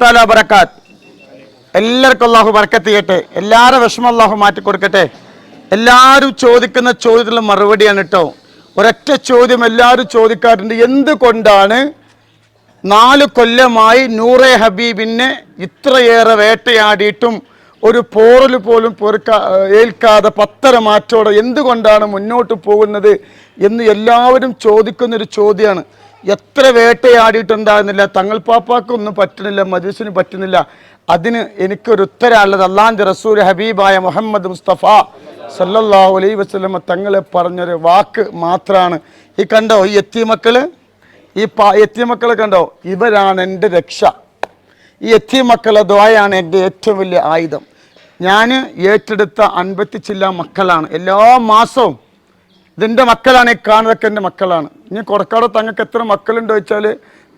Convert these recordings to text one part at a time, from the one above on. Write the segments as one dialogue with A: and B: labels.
A: താല ബറക്കാത്ത്. എല്ലാവർക്കും അള്ളാഹു ബറക്കത്ത് ചെയ്യട്ടെ. എല്ലാവരും വിഷമം അള്ളാഹു മാറ്റി കൊടുക്കട്ടെ. എല്ലാവരും ചോദിക്കുന്ന ചോദ്യത്തിനുള്ള മറുപടിയാണ് കേട്ടോ ഒരൊറ്റ ചോദ്യം എല്ലാവരും ചോദിക്കാറുണ്ട്. എന്തുകൊണ്ടാണ് നാല് കൊല്ലമായി നൂറെ ഹബീബിനെ ഇത്രയേറെ വേട്ടയാടിയിട്ടും ഒരു പോറൽ പോലും പൊറുക്കാ ഏൽക്കാതെ പത്തര മാറ്റോടെ എന്തുകൊണ്ടാണ് മുന്നോട്ട് പോകുന്നത് എന്ന് എല്ലാവരും ചോദിക്കുന്നൊരു ചോദ്യമാണ്. എത്ര വേട്ടയാടിയിട്ടുണ്ടാകുന്നില്ല. തങ്ങൾ പാപ്പാക്കൊന്നും പറ്റുന്നില്ല മജീസിന് പറ്റുന്നില്ല. അതിന് എനിക്കൊരു ഉത്തരമുള്ളത് അള്ളാന്റെ റസൂൽ ഹബീബായ മുഹമ്മദ് മുസ്തഫ സല്ലല്ലാഹു അലൈ വസ്ലമ തങ്ങളെ പറഞ്ഞൊരു വാക്ക് മാത്രമാണ് ഈ കണ്ടോ ഈ എത്തിമക്കൾ? ഈ പാ എത്തിമക്കളെ കണ്ടോ? ഇവരാണ് എന്റെ രക്ഷ. ഈ എത്തിയ മക്കളെ ദ്വായാണ് എന്റെ ഏറ്റവും വലിയ ആയുധം. ഞാൻ ഏറ്റെടുത്ത അൻപത്തി ചില്ല മക്കളാണ്. എല്ലാ മാസവും ഇതിന്റെ മക്കളാണ് ഈ കാണുന്നതൊക്കെ എന്റെ മക്കളാണ്. ഇനി കൊടക്കാട് തങ്ങൾക്ക് എത്ര മക്കളുണ്ട് വെച്ചാൽ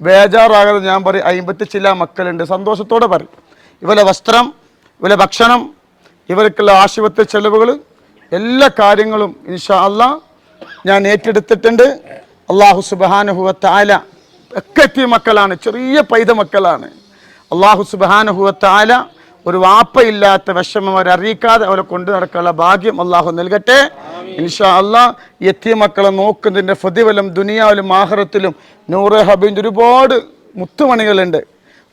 A: ബേജാറാകാതെ ഞാൻ പറയും അയിമ്പത്തി ചില മക്കളുണ്ട്. സന്തോഷത്തോടെ പറയും. ഇവരെ വസ്ത്രം ഇവരെ ഭക്ഷണം ഇവർക്കുള്ള ആശുപത്രി ചെലവുകൾ എല്ലാ കാര്യങ്ങളും ഇൻഷാ അള്ളാ ഞാൻ ഏറ്റെടുത്തിട്ടുണ്ട്. അള്ളാഹു സുബാനുഹുവ താല ഒക്കെ എത്തിയ മക്കളാണ് ചെറിയ പൈത മക്കളാണ്. അള്ളാഹു സുബാനുഹുവ താല ഒരു വാപ്പയില്ലാത്ത വിഷമം അവരറിയിക്കാതെ അവരെ കൊണ്ടു നടക്കാനുള്ള ഭാഗ്യം അള്ളാഹു നൽകട്ടെ. ഇൻഷാ അള്ളാഹ് എത്തിയ മക്കളെ നോക്കുന്നതിന്റെ പ്രതിഫലം ദുനിയാവിലും ആഹ്റത്തിലും നൂറ് ഹബീന്റെ ഒരുപാട് മുത്തുമണികളുണ്ട്.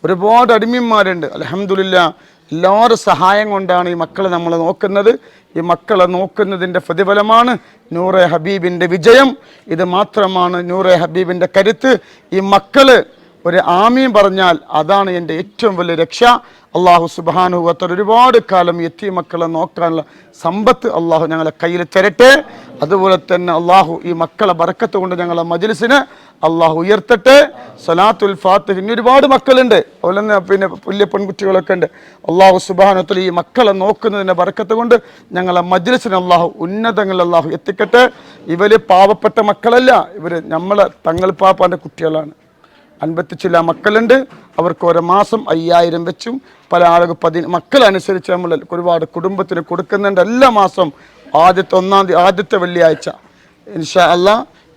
A: ഒരുപാട് അടിമന്മാരുണ്ട്. അലഹമില്ല എല്ലാവരും സഹായം കൊണ്ടാണ് ഈ മക്കളെ നമ്മൾ നോക്കുന്നത്. ഈ മക്കളെ നോക്കുന്നതിന്റെ പ്രതിഫലമാണ് നൂറെ ഹബീബിന്റെ വിജയം. ഇത് മാത്രമാണ് നൂറെ ഹബീബിന്റെ കരുത്ത്. ഈ മക്കൾ ഒരു ആമീൻ പറഞ്ഞാൽ അതാണ് എന്റെ ഏറ്റവും വലിയ രക്ഷ. അള്ളാഹു സുബാനുവത്തർ ഒരുപാട് കാലം എത്തിയ മക്കളെ നോക്കാനുള്ള സമ്പത്ത് അള്ളാഹു ഞങ്ങളെ കയ്യിൽ തരട്ടെ. അതുപോലെ തന്നെ അള്ളാഹു ഈ മക്കളെ ബറക്കത്ത് കൊണ്ട് ഞങ്ങളെ മജിലിസിന് അള്ളാഹു ഉയർത്തട്ടെ. സലാത്തുൽ ഫാത്തിഹ് ഇനി ഒരുപാട് മക്കളുണ്ട്. അതുപോലെ തന്നെ പിന്നെ വലിയ പെൺകുട്ടികളൊക്കെ ഉണ്ട്. അള്ളാഹു സുബാനത്തിൽ ഈ മക്കളെ നോക്കുന്നതിന്റെ ബറക്കത്ത് കൊണ്ട് ഞങ്ങളെ മജിലിസിന് അള്ളാഹു ഉന്നതങ്ങളിൽ അള്ളാഹു എത്തിക്കട്ടെ. ഇവർ പാവപ്പെട്ട മക്കളല്ല. ഇവർ നമ്മളെ തങ്ങൾ പാപ്പാന്റെ കുട്ടികളാണ്. അൻപത്തി ചില മക്കളുണ്ട്. അവർക്ക് ഓരോ മാസം അയ്യായിരം വെച്ചും പല ആളുകൾ പതി മക്കളനുസരിച്ച് നമ്മൾ ഒരുപാട് കുടുംബത്തിന് കൊടുക്കുന്നുണ്ട്. എല്ലാ മാസം ആദ്യത്തെ ഒന്നാം തീയതി ആദ്യത്തെ വെള്ളിയാഴ്ച. ഇൻഷാ അല്ല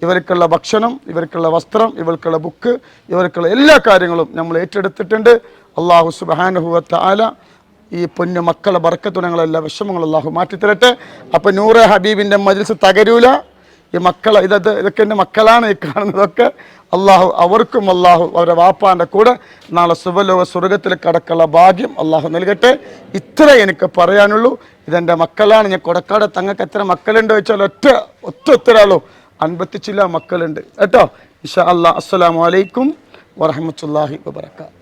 A: ഇവർക്കുള്ള ഭക്ഷണം ഇവർക്കുള്ള വസ്ത്രം ഇവർക്കുള്ള ബുക്ക് ഇവർക്കുള്ള എല്ലാ കാര്യങ്ങളും നമ്മൾ ഏറ്റെടുത്തിട്ടുണ്ട്. അള്ളാഹു സുബാനുഹുവത്ത ആല ഈ പൊന്നു മക്കളെ ബർക്കത്തുണങ്ങളെല്ലാം വിഷമങ്ങൾ അള്ളാഹു മാറ്റിത്തരട്ടെ. അപ്പം നൂറെ ഹബീബിന്റെ മജിൽസ് തകരൂല. ഈ മക്കളെ ഇതത് ഇതൊക്കെ എന്റെ മക്കളാണ് ഈ കാണുന്നതൊക്കെ. അള്ളാഹു അവർക്കും അള്ളാഹു അവരുടെ വാപ്പാന്റെ കൂടെ നാളെ സുബലോക സ്വർഗത്തിൽ കടക്കുള്ള ഭാഗ്യം അള്ളാഹു നൽകട്ടെ. ഇത്ര എനിക്ക് പറയാനുള്ളൂ. ഇതെന്റെ മക്കളാണ്. ഞാൻ കൊടക്കാട് തങ്ങൾക്ക് എത്ര മക്കളുണ്ട് വെച്ചാൽ ഒറ്റ ഒറ്റ ഒത്തരാളോ അൻപത്തി ചില മക്കളുണ്ട്. കേട്ടോ? ഇഷാ അല്ലാ അസ്സലാമു അലൈക്കും വറഹമത്തല്ലാഹി വബർക്കാത്തു